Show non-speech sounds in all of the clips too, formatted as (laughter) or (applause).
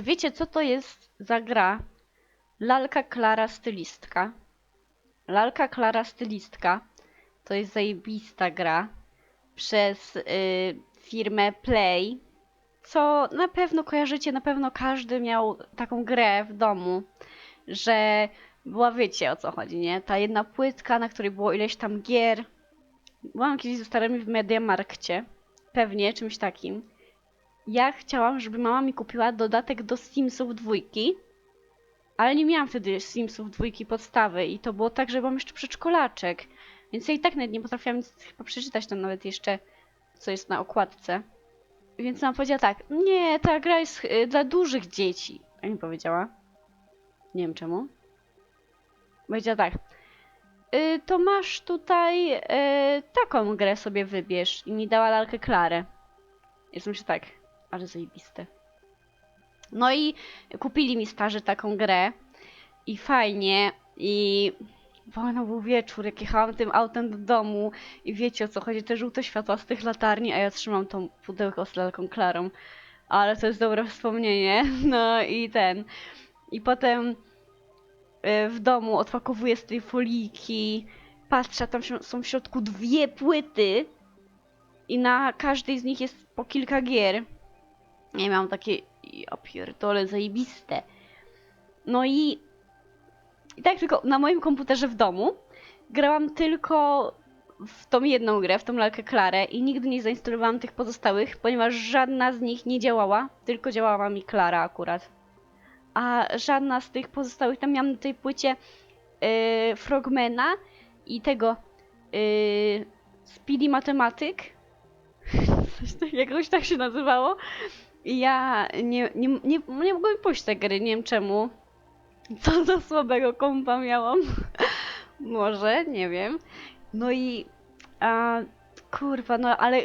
czy wiecie, co to jest za gra? Lalka Klara Stylistka. Lalka Klara Stylistka to jest zajebista gra przez y, firmę Play, co na pewno kojarzycie, na pewno każdy miał taką grę w domu, że była, wiecie o co chodzi, nie? Ta jedna płytka, na której było ileś tam gier. Byłam kiedyś ze starymi w Mediamarkcie, pewnie czymś takim. Ja chciałam, żeby mama mi kupiła dodatek do Simsów dwójki, ale nie miałam wtedy Simsów dwójki podstawy i to było tak, że byłam jeszcze przedszkolaczek, więc ja i tak nawet nie potrafiłam nic chyba przeczytać tam nawet jeszcze, co jest na okładce. Więc mama powiedziała tak, nie, ta gra jest y, dla dużych dzieci. A mi powiedziała. Nie wiem czemu. Powiedziała tak, y, to masz tutaj y, taką grę sobie wybierz. I mi dała lalkę Klarę. Jest myślę tak, ale zajebiste. No i kupili mi starzy taką grę i fajnie i wolno był wieczór, jak jechałam tym autem do domu i wiecie o co chodzi, te żółte światła z tych latarni, a ja trzymam tą pudełko z lalką Klarą. Ale to jest dobre wspomnienie. (laughs) No i ten. I potem y, w domu odpakowuję z tej foliki, patrzę, tam są w środku dwie płyty i na każdej z nich jest po kilka gier. Ja miałam takie, ja pierdolę, zajebiste. No i, i tak tylko na moim komputerze w domu grałam tylko w tą jedną grę, w tą lalkę Klarę i nigdy nie zainstalowałam tych pozostałych, ponieważ żadna z nich nie działała, tylko działała mi Klara akurat. A żadna z tych pozostałych, tam miałam na tej płycie yy, Frogmana i tego yy, Speedy Matematyk. (laughs) Coś tak, jakoś tak się nazywało. Ja nie, nie, nie, nie mogłam pójść tej gry, nie wiem czemu. Co za słabego kompa miałam. (laughs) Może, nie wiem. No i a, kurwa, no ale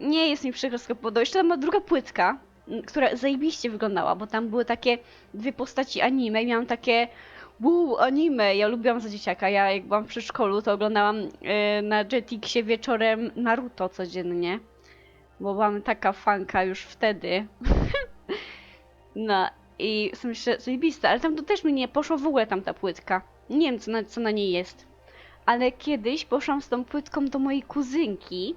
nie jest mi przykro z powodu. Jeszcze tam była druga płytka, która zajebiście wyglądała, bo tam były takie dwie postaci anime i miałam takie wow, anime. Ja lubiłam za dzieciaka. Ja jak byłam w przedszkolu, to oglądałam y, na Jetixie wieczorem Naruto codziennie. Bo byłam taka fanka już wtedy. (laughs) no i są jeszcze zajebiste, ale tam to też mi nie poszło w ogóle tam ta płytka. Nie wiem co na, co na niej jest. Ale kiedyś poszłam z tą płytką do mojej kuzynki.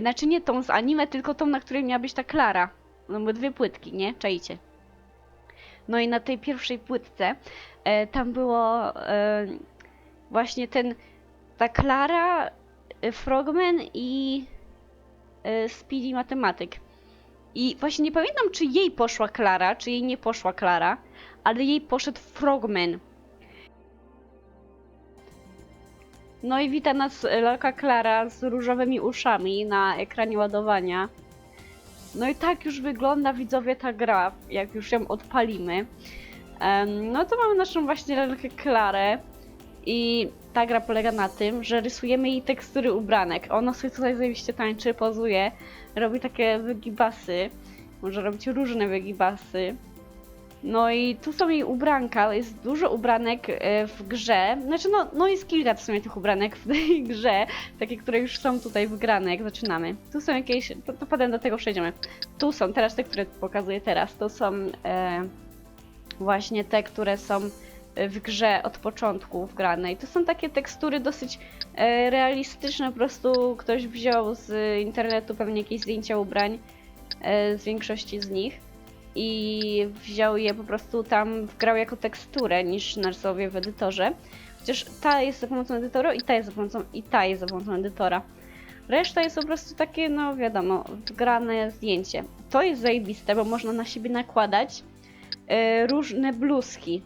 Znaczy nie tą z anime, tylko tą, na której miała być ta Klara. No bo dwie płytki, nie? Czajcie. No i na tej pierwszej płytce e, tam było e, właśnie ten, ta Klara, e, Frogman i Speedy Matematyk. I właśnie nie pamiętam, czy jej poszła Klara, czy jej nie poszła Klara, ale jej poszedł Frogman. No i wita nas lalka Klara z różowymi uszami na ekranie ładowania. No i tak już wygląda widzowie ta gra, jak już ją odpalimy. No to mamy naszą właśnie lalkę Klarę i ta gra polega na tym, że rysujemy jej tekstury ubranek. Ona sobie tutaj zajebiście tańczy, pozuje, robi takie wygibasy. Może robić różne wygibasy. No i tu są jej ubranka, jest dużo ubranek e, w grze. Znaczy, no, no jest kilka w sumie tych ubranek w tej (laughs) grze, takie, które już są tutaj wgrane, jak zaczynamy. Tu są jakieś, to, to potem do tego przejdziemy. Tu są, teraz te, które pokazuję teraz, to są e, właśnie te, które są w grze od początku wgrane. I to są takie tekstury dosyć e, realistyczne, po prostu ktoś wziął z internetu pewnie jakieś zdjęcia ubrań e, z większości z nich i wziął je po prostu tam, wgrał jako teksturę niż narysował w edytorze. Chociaż ta jest za pomocą edytora i ta jest za pomocą, i ta jest za pomocą edytora. Reszta jest po prostu takie, no wiadomo, wgrane zdjęcie. To jest zajebiste, bo można na siebie nakładać e, różne bluzki.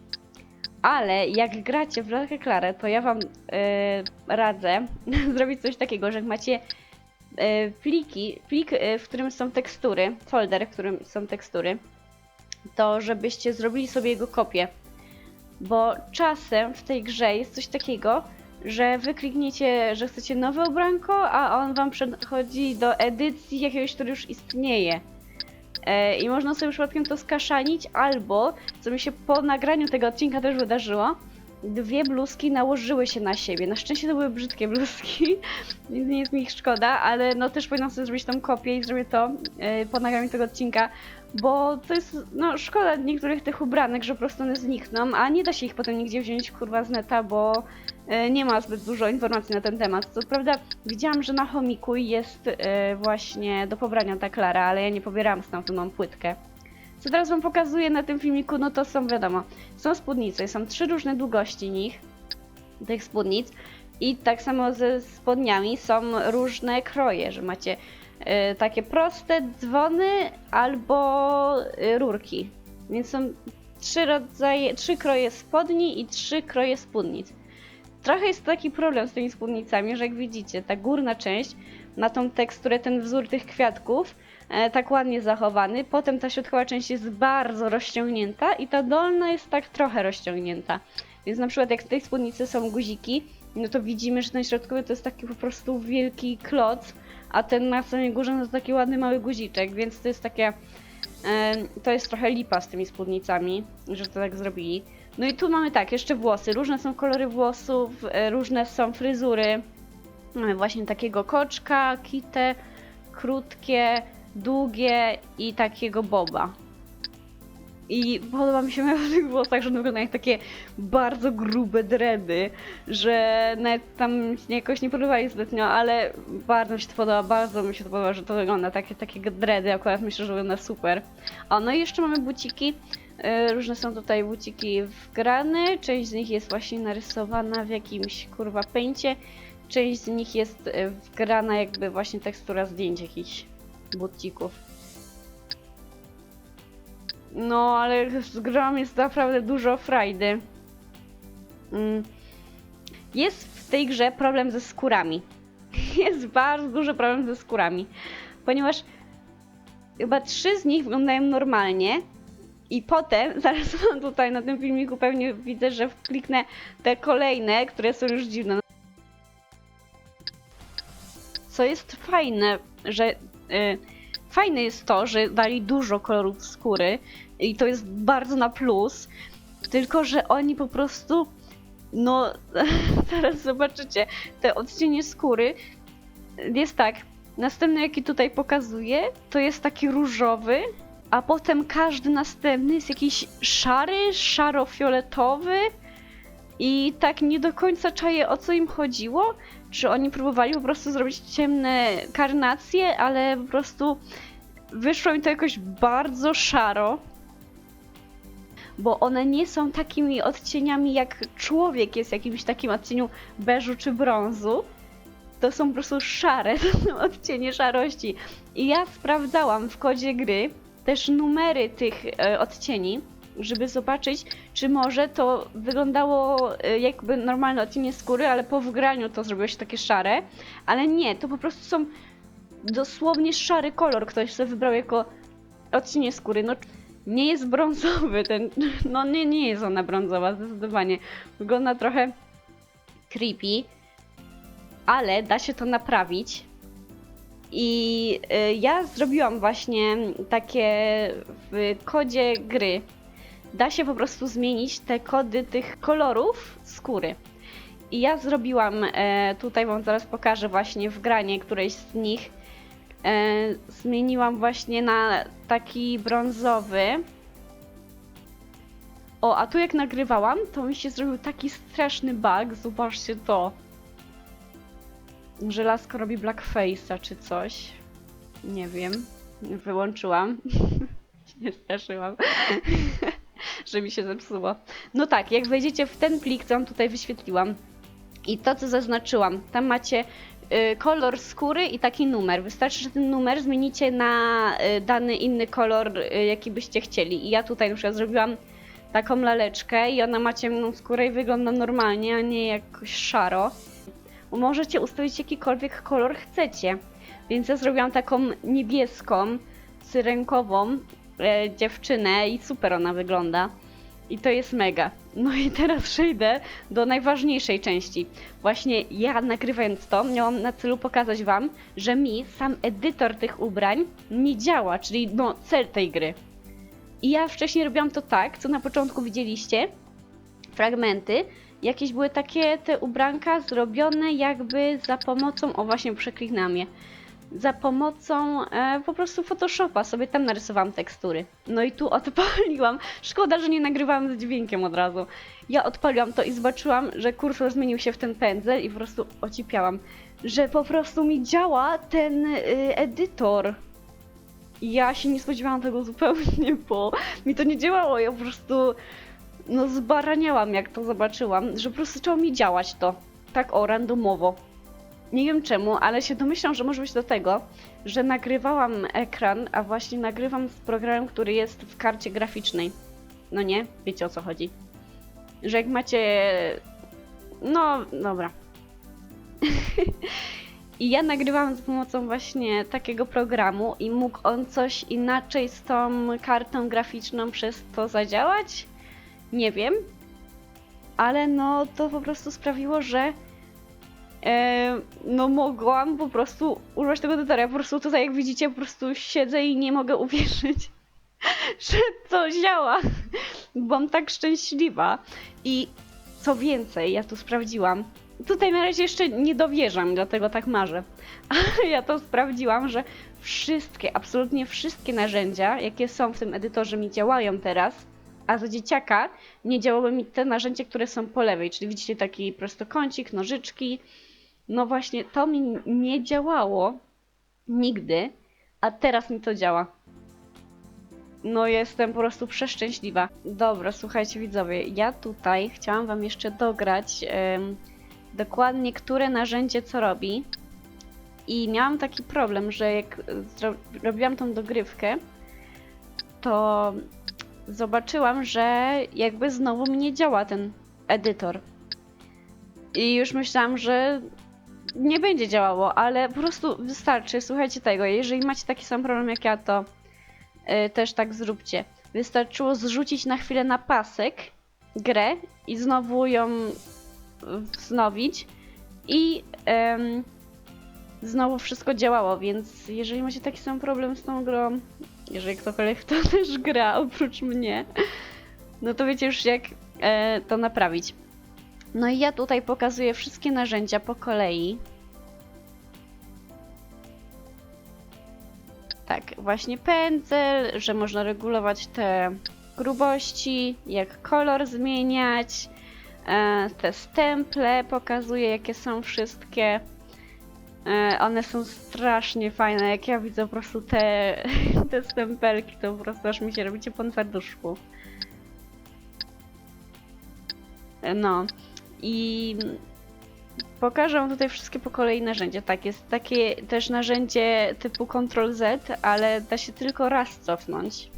Ale jak gracie w lalkę Klarę, to ja wam e, radzę (laughs) zrobić coś takiego, że jak macie e, pliki, plik, e, w którym są tekstury, folder, w którym są tekstury, to żebyście zrobili sobie jego kopię. Bo czasem w tej grze jest coś takiego, że wy klikniecie, że chcecie nowe ubranko, a on wam przechodzi do edycji jakiegoś, który już istnieje. E, I można sobie przypadkiem to skaszanić, albo, co mi się po nagraniu tego odcinka też wydarzyło, dwie bluzki nałożyły się na siebie. Na szczęście to były brzydkie bluzki, (laughs) więc nie jest mi ich szkoda, ale no też powinnam sobie zrobić tą kopię i zrobię to e, po nagraniu tego odcinka, bo to jest, no szkoda niektórych tych ubranek, że po prostu one znikną, a nie da się ich potem nigdzie wziąć kurwa z neta, bo nie ma zbyt dużo informacji na ten temat. Co prawda widziałam, że na chomiku jest e, właśnie do pobrania ta Klara, ale ja nie pobierałam stamtąd, mam płytkę. Co teraz wam pokazuję na tym filmiku, no to są wiadomo, są spódnice, są trzy różne długości nich, tych spódnic i tak samo ze spodniami są różne kroje, że macie e, takie proste dzwony albo e, rurki. Więc są trzy rodzaje, trzy kroje spodni i trzy kroje spódnic. Trochę jest taki problem z tymi spódnicami, że jak widzicie, ta górna część ma tą teksturę, ten wzór tych kwiatków e, tak ładnie zachowany, potem ta środkowa część jest bardzo rozciągnięta i ta dolna jest tak trochę rozciągnięta. Więc na przykład jak w tej spódnicy są guziki, no to widzimy, że ten środkowy to jest taki po prostu wielki kloc, a ten na samej górze no to taki ładny mały guziczek, więc to jest takie... e, To jest trochę lipa z tymi spódnicami, że to tak zrobili. No i tu mamy tak, jeszcze włosy. Różne są kolory włosów, e, różne są fryzury. Mamy właśnie takiego koczka, kitę, krótkie, długie i takiego boba. I podoba mi się w tych włosach, że one wyglądają jak takie bardzo grube dredy, że nawet tam jakoś nie podobali zbytnio, ale bardzo mi się to podoba, bardzo mi się to podoba, że to wygląda takie, takie dredy, akurat myślę, że wygląda super. O, no i jeszcze mamy buciki, różne są tutaj buciki wgrane, część z nich jest właśnie narysowana w jakimś kurwa pęcie, część z nich jest e, wgrana jakby właśnie tekstura zdjęć jakichś bucików. No, ale z grą jest naprawdę dużo frajdy. Mm. Jest w tej grze problem ze skórami. (laughs) Jest bardzo duży problem ze skórami, ponieważ chyba trzy z nich wyglądają normalnie. I potem, (laughs) zaraz mam tutaj na tym filmiku pewnie widzę, że kliknę te kolejne, które są już dziwne. Co jest fajne, że y, fajne jest to, że dali dużo kolorów skóry i to jest bardzo na plus, tylko że oni po prostu, no (laughs) zaraz zobaczycie, te odcienie skóry jest tak, następny jaki tutaj pokazuję, to jest taki różowy, a potem każdy następny jest jakiś szary, szaro-fioletowy i tak nie do końca czaję o co im chodziło, czy oni próbowali po prostu zrobić ciemne karnacje, ale po prostu wyszło mi to jakoś bardzo szaro bo one nie są takimi odcieniami jak człowiek jest jakimś takim odcieniu beżu czy brązu. To są po prostu szare, to (laughs) są odcienie szarości. I ja sprawdzałam w kodzie gry też numery tych e, odcieni, żeby zobaczyć, czy może to wyglądało e, jakby normalne odcienie skóry, ale po wgraniu to zrobiło się takie szare. Ale nie, to po prostu są dosłownie szary kolor. Ktoś sobie wybrał jako odcienie skóry. No, nie jest brązowy ten, (laughs) no nie, nie jest ona brązowa, zdecydowanie. Wygląda trochę creepy, ale da się to naprawić. I y, ja zrobiłam właśnie takie w kodzie gry. Da się po prostu zmienić te kody tych kolorów skóry. I ja zrobiłam, e, tutaj wam zaraz pokażę właśnie w granie którejś z nich e, zmieniłam właśnie na taki brązowy. O, a tu jak nagrywałam, to mi się zrobił taki straszny bug. Zobaczcie to. Że robi blackface'a czy coś. Nie wiem. Wyłączyłam. (laughs) nie straszyłam. (laughs) że mi się zepsuło. No tak, jak wejdziecie w ten plik, co tutaj wyświetliłam i to, co zaznaczyłam, tam macie y, kolor skóry i taki numer. Wystarczy, że ten numer zmienicie na y, dany inny kolor, y, jaki byście chcieli. I ja tutaj na przykład zrobiłam taką laleczkę i ona ma ciemną skórę i wygląda normalnie, a nie jakoś szaro. Możecie ustawić jakikolwiek kolor chcecie. Więc ja zrobiłam taką niebieską, syrenkową e, dziewczynę i super ona wygląda. I to jest mega. No i teraz (laughs) przejdę do najważniejszej części. Właśnie ja nagrywając to, miałam na celu pokazać wam, że mi sam edytor tych ubrań nie działa, czyli no cel tej gry. I ja wcześniej robiłam to tak, co na początku widzieliście, fragmenty, jakieś były takie te ubranka zrobione jakby za pomocą, o właśnie przeklinam je, za pomocą e, po prostu Photoshopa sobie tam narysowałam tekstury. No i tu (laughs) odpaliłam. Szkoda, że nie nagrywałam z dźwiękiem od razu. Ja odpaliłam to i zobaczyłam, że kursor zmienił się w ten pędzel i po prostu ocipiałam, że po prostu mi działa ten y, edytor. Ja się nie spodziewałam tego zupełnie, bo mi to nie działało. Ja po prostu no zbaraniałam jak to zobaczyłam, że po prostu zaczęło mi działać to. Tak o, randomowo. Nie wiem czemu, ale się domyślam, że może być do tego, że nagrywałam ekran, a właśnie nagrywam z programem, który jest w karcie graficznej. No nie? Wiecie o co chodzi. Że jak macie... No, dobra. (laughs) I ja nagrywałam z pomocą właśnie takiego programu i mógł on coś inaczej z tą kartą graficzną przez to zadziałać? Nie wiem. Ale no to po prostu sprawiło, że e, no mogłam po prostu używać tego edytora. Po prostu tutaj jak widzicie po prostu siedzę i nie mogę (laughs) uwierzyć, że to działa. Byłam tak szczęśliwa. I co więcej, ja tu sprawdziłam. Tutaj na razie jeszcze nie dowierzam, dlatego tak marzę. (laughs) Ale ja to sprawdziłam, że wszystkie, absolutnie wszystkie narzędzia, jakie są w tym edytorze, mi działają teraz. A za dzieciaka nie działały mi te narzędzia, które są po lewej. Czyli widzicie taki prostokącik, nożyczki. No właśnie, to mi nie działało nigdy, a teraz mi to działa. No jestem po prostu przeszczęśliwa. Dobra, słuchajcie widzowie, ja tutaj chciałam wam jeszcze dograć dokładnie, które narzędzie co robi. I miałam taki problem, że jak robiłam tą dogrywkę, to zobaczyłam, że jakby znowu mi nie działa ten edytor. I już myślałam, że nie będzie działało, ale po prostu wystarczy, słuchajcie tego, jeżeli macie taki sam problem jak ja, to y, też tak zróbcie. Wystarczyło zrzucić na chwilę na pasek grę i znowu ją wznowić i em, znowu wszystko działało, więc jeżeli macie taki sam problem z tą grą, jeżeli ktokolwiek to (laughs) też gra oprócz mnie, no to wiecie już jak e, to naprawić. No i ja tutaj pokazuję wszystkie narzędzia po kolei. Tak, właśnie pędzel, że można regulować te grubości, jak kolor zmieniać, e, te stemple pokazuję jakie są wszystkie. E, one są strasznie fajne, jak ja widzę po prostu te, (laughs) te stempelki, to po prostu aż mi się robicie po serduszku. E, No i pokażę wam tutaj wszystkie po kolei narzędzia. Tak, jest takie też narzędzie typu Ctrl Z, ale da się tylko raz cofnąć.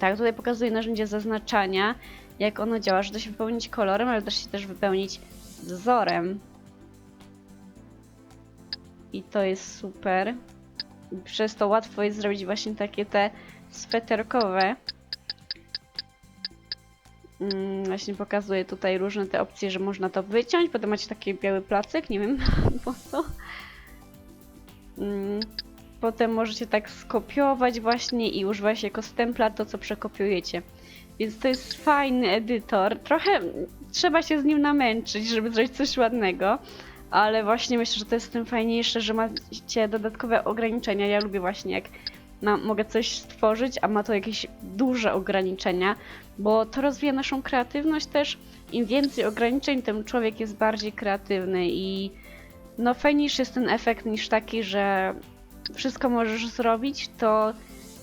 Tak, tutaj pokazuję narzędzie zaznaczania, jak ono działa, że da się wypełnić kolorem, ale da się też wypełnić wzorem. I to jest super. Przez to łatwo jest zrobić właśnie takie te sweterkowe. Mm, właśnie pokazuję tutaj różne te opcje, że można to wyciąć, potem macie taki biały placek, nie wiem (laughs) po co. Mm, Potem możecie tak skopiować właśnie i używać jako stempla to, co przekopiujecie. Więc to jest fajny edytor. Trochę trzeba się z nim namęczyć, żeby zrobić coś ładnego. Ale właśnie myślę, że to jest tym fajniejsze, że macie dodatkowe ograniczenia. Ja lubię właśnie jak ma, mogę coś stworzyć, a ma to jakieś duże ograniczenia, bo to rozwija naszą kreatywność też. Im więcej ograniczeń, tym człowiek jest bardziej kreatywny i no fajniejszy jest ten efekt niż taki, że wszystko możesz zrobić, to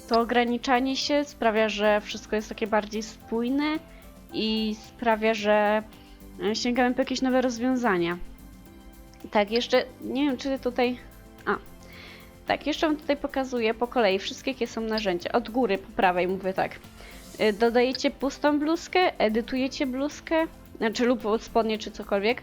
to ograniczanie się sprawia, że wszystko jest takie bardziej spójne i sprawia, że e, sięgamy po jakieś nowe rozwiązania. Tak, jeszcze nie wiem, czy tutaj. A. Tak, jeszcze wam tutaj pokazuję po kolei wszystkie, jakie są narzędzia. Od góry po prawej mówię tak. Y, Dodajecie pustą bluzkę, edytujecie bluzkę, znaczy lub od spodnie, czy cokolwiek.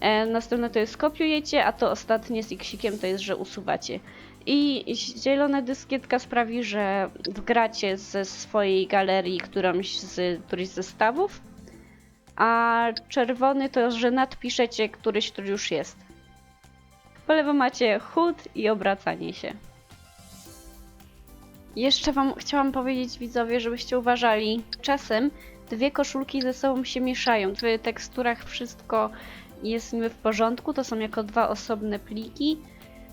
E, następne to jest kopiujecie, a to ostatnie z X-ikiem to jest, że usuwacie. I zielona dyskietka sprawi, że wgracie ze swojej galerii którąś z któryś z zestawów, a czerwony to, że nadpiszecie któryś, który już jest. Po lewo macie chód i obracanie się. Jeszcze wam chciałam powiedzieć widzowie, żebyście uważali. Czasem dwie koszulki ze sobą się mieszają. W teksturach wszystko jest w porządku, to są jako dwa osobne pliki.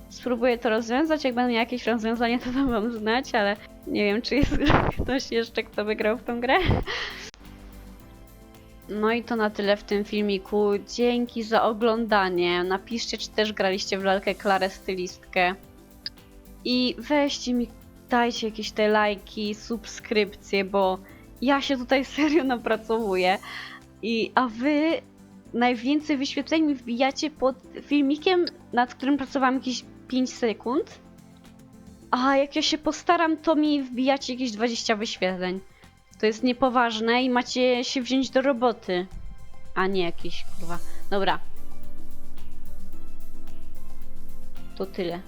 spróbuję to rozwiązać. Jak będę jakieś rozwiązanie, to wam znać, ale nie wiem, czy jest (laughs) ktoś jeszcze, kto by grał w tą grę. No i to na tyle w tym filmiku. Dzięki za oglądanie. Napiszcie, czy też graliście w lalkę Klarę Stylistkę. I weźcie mi, dajcie jakieś te lajki, subskrypcje, bo ja się tutaj (laughs) serio napracowuję. I, a wy najwięcej wyświetleń mi wbijacie pod filmikiem, nad którym pracowałam jakieś 5 sekund. A jak ja się postaram, to mi wbijacie jakieś 20 wyświetleń. To jest niepoważne i macie się wziąć do roboty. A nie jakieś kurwa. Dobra. To tyle.